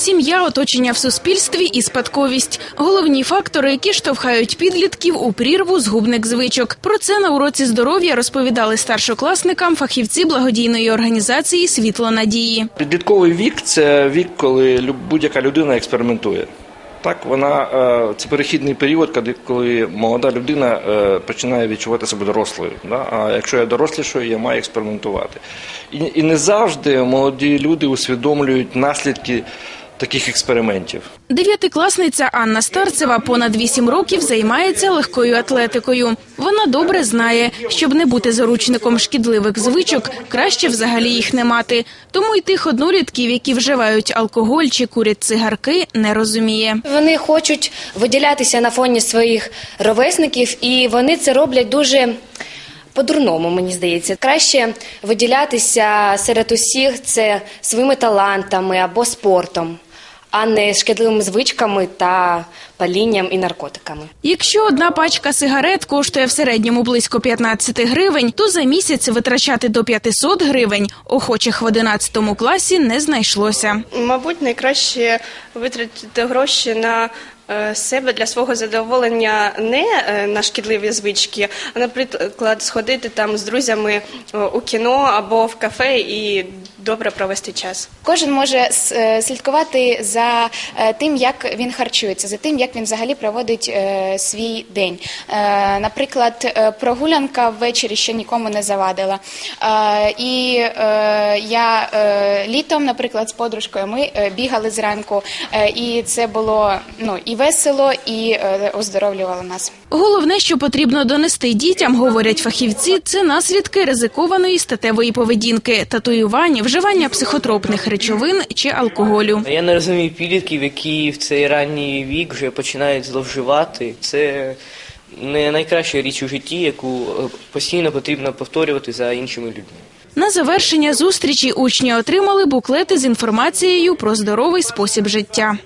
Сім'я, оточення в суспільстві і спадковість головні фактори, які штовхають підлітків у прірву згубних звичок. Про це на уроці здоров'я розповідали старшокласникам фахівці благодійної організації Світло надії. Підлітковий вік це вік, коли будь-яка людина експериментує. Так, вона е, це перехідний період, коли, молода людина е, починає відчувати себе дорослою. А якщо я дорослішою, я маю експериментувати. І не завжди молоді люди усвідомлюють наслідки таких експериментів. Дев'ятикласниця Анна Старцева понад вісім років займається легкою атлетикою. Вона добре знає, щоб не бути заручником шкідливих звичок, краще взагалі їх не мати. Тому й тих однолітків, які вживають алкоголь чи курять цигарки, не розуміє. Вони хочуть виділятися на фоні своїх ровесників, і вони це роблять дуже по-дурному, мені здається. Краще виділятися серед усіх це своїми талантами або спортом, а не шкідливими звичками та палінням і наркотиками. Якщо одна пачка сигарет коштує в середньому близько 15 гривень, то за місяць витрачати до 500 гривень охочих в 11 класі не знайшлося. Мабуть, найкраще витратити гроші на себе для свого задоволення не е, на шкідливі звички, а, наприклад, сходити там з друзями е, у кіно або в кафе і добре провести час. Кожен може е, слідкувати за е, тим, як він харчується, за тим, як він взагалі проводить е, свій день. Наприклад, прогулянка ввечері ще нікому не завадила. І я літом, наприклад, з подружкою ми бігали зранку, і це було ну і весело, і оздоровлювало нас. Головне, що потрібно донести дітям, говорять фахівці, це наслідки ризикованої статевої поведінки, татуювань, вживання психотропних речовин чи алкоголю. Я не розумію підлітків, які в цей ранній вік вже починають зловживати. Це не найкраща річ у житті, яку е, постійно потрібно повторювати за іншими людьми. На завершення зустрічі учні отримали буклети з інформацією про здоровий спосіб життя.